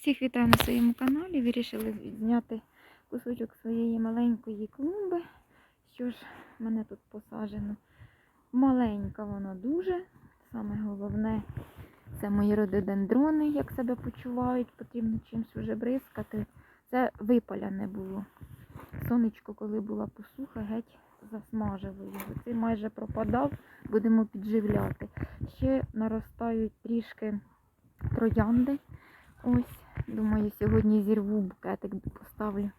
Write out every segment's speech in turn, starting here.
Всіх вітаю на своєму каналі. Вирішили зняти кусочок своєї маленької клумби. Що ж, мене тут посаджено. Маленька вона дуже. Саме головне, це мої рододендрони, як себе почувають, потрібно чимось вже бризкати. Це випаляне було. Сонечко, коли була посуха, геть засмажило його. Цей майже пропадав, будемо підживляти. Ще наростають трішки троянди. Ось, думаю, сьогодні зірву букетик, поставлю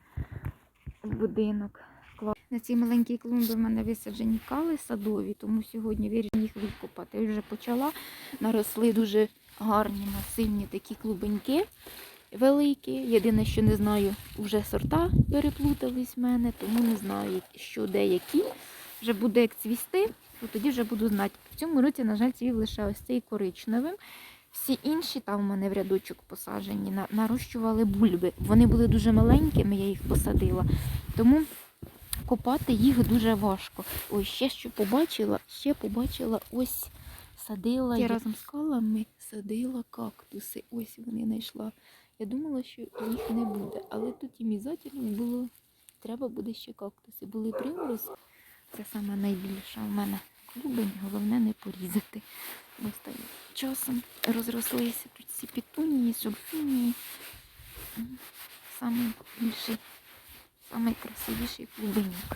в будинок. На цій маленькій клумбі в мене висаджені кали садові, тому сьогодні вирішила їх викопати. Я вже почала. Наросли дуже гарні, масивні такі клубеньки великі. Єдине, що не знаю, вже сорта переплутались в мене, тому не знаю, що де які. Вже буде як цвісти, то тоді вже буду знати. В цьому році, на жаль, цвів лише ось цей коричневим. Всі інші там у мене в рядочок посаджені, нарощували бульби. Вони були дуже маленькими, я їх посадила. Тому копати їх дуже важко. Ось ще що побачила, ще побачила ось садила. Я разом з калами садила кактуси. Ось вони знайшла. Я думала, що їх не буде, але тут і мізательно було. Треба буде ще кактуси. Були приморозки. Це саме найбільша в мене клубень, головне не порізати. Так часом розрослися тут ці пітунії, жовтинії. М, Самий більший, клубеньок.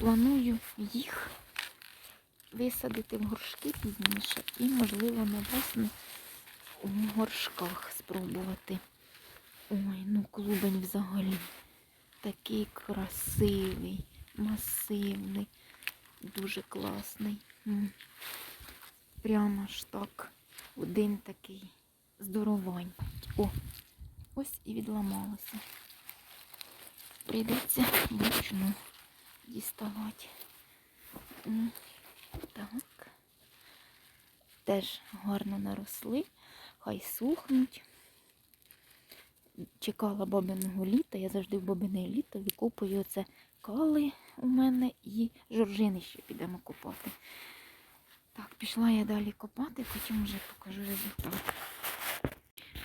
Планую їх висадити в горшки пізніше і, можливо, на весну у горшках спробувати. Ой, ну клубень взагалі такий красивий, масивний, дуже класний. Прямо ж так. Один такий здоровенький. О, ось і відламалося. Прийдеться вручну діставати. Так. Теж гарно наросли, хай сухнуть. Чекала бабиного літа, я завжди в бабине літо викопую оце кали у мене і жоржини ще підемо копати. Так, пішла я далі копати, потім вже покажу результат.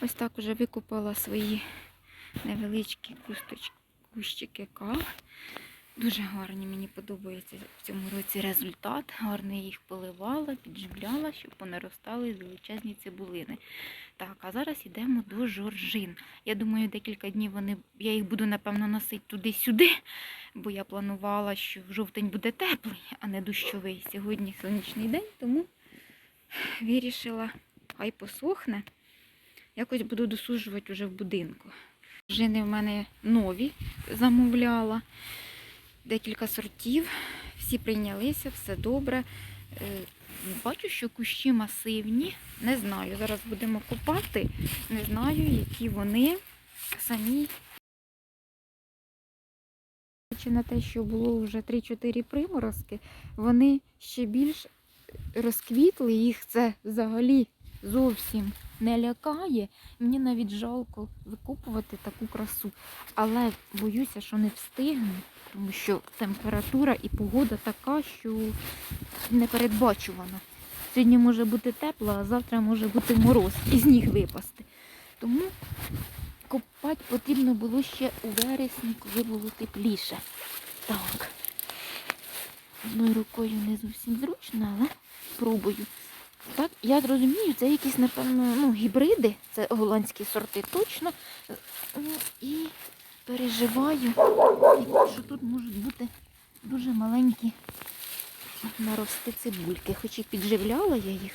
Ось так вже викопала свої невеличкі кусточки, кущики кав. Дуже гарні, мені подобається в цьому році результат. Гарно їх поливала, підживляла, щоб понаростали величезні цибулини. Так, а зараз йдемо до жоржин. Я думаю, декілька днів вони, я їх буду, напевно, носити туди-сюди, бо я планувала, що жовтень буде теплий, а не дощовий. Сьогодні сонячний день, тому вирішила, хай посохне. Якось буду досуджувати вже в будинку. Жини в мене нові замовляла. Декілька сортів. Всі прийнялися, все добре. Е, Бачу, що кущі масивні. Не знаю. Зараз будемо копати. Не знаю, які вони самі. Чи на те, що було вже 3-4 приморозки, вони ще більш розквітли, їх це взагалі зовсім не лякає. Мені навіть жалко викопувати таку красу. Але боюся, що не встигну, тому що температура і погода така, що непередбачувана. Сьогодні може бути тепло, а завтра може бути мороз і сніг випасти. Тому копати потрібно було ще у вересні, коли було тепліше. Так. Одною рукою не зовсім зручно, але спробую. Так, я зрозумію, це якісь, напевно, ну, гібриди, це голландські сорти точно. Ну, І переживаю, що тут можуть бути дуже маленькі нарости цибульки. Хоч і підживляла я їх.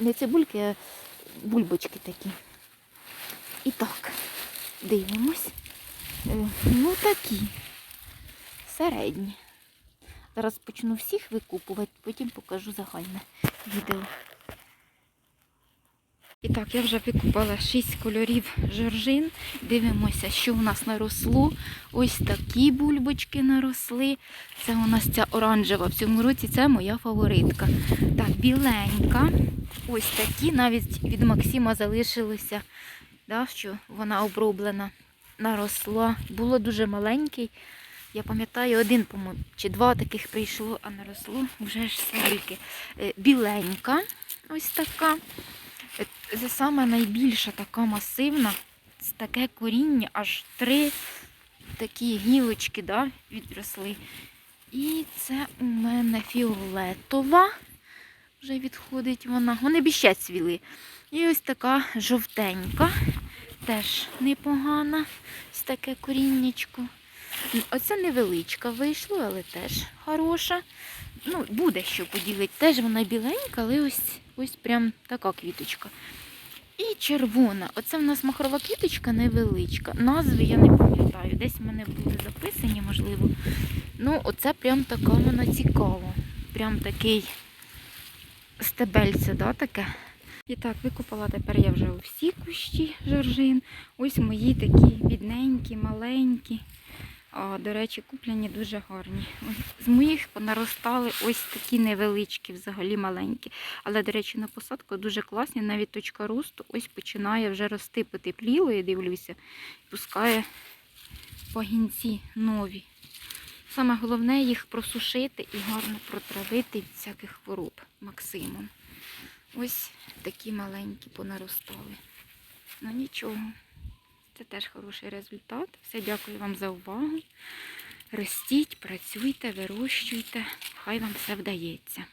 Не цибульки, а бульбочки такі. І так, дивимось. Е, Ну такі. Середні. Зараз почну всіх викупувати, потім покажу загальне відео. І так, я вже викупала 6 кольорів жоржин. Дивимося, що у нас наросло. Ось такі бульбочки наросли. Це у нас ця оранжева. В цьому році це моя фаворитка. Так, біленька. Ось такі, навіть від Максима залишилися, да, що вона оброблена, наросла. Було дуже маленький. Я пам'ятаю, один, чи два таких прийшло, а наросло вже ж скільки. Е, Біленька, ось така. Це саме найбільша така масивна. таке коріння, аж три такі гілочки да, відросли. І це у мене фіолетова. Вже відходить вона. Вони б цвіли. І ось така жовтенька. Теж непогана. Ось таке коріннячко. Оце невеличка вийшло, але теж хороша. Ну, буде що поділити. Теж вона біленька, але ось, ось прям така квіточка. І червона. Оце в нас махрова квіточка невеличка. Назви я не пам'ятаю. Десь в мене були записані, можливо. Ну, оце прям така вона цікава. Прям такий стебельце, да, таке. І так, викопала тепер я вже всі кущі жоржин. Ось мої такі бідненькі, маленькі. А, до речі, куплені дуже гарні. З моїх понаростали ось такі невеличкі, взагалі маленькі. Але, до речі, на посадку дуже класні. Навіть точка росту ось починає вже рости потепліло, я дивлюся, пускає пагінці нові. Саме головне їх просушити і гарно протравити від всяких хвороб Максимом. Ось такі маленькі понаростали. Ну нічого. Це теж хороший результат. Все, дякую вам за увагу. Ростіть, працюйте, вирощуйте. Хай вам все вдається.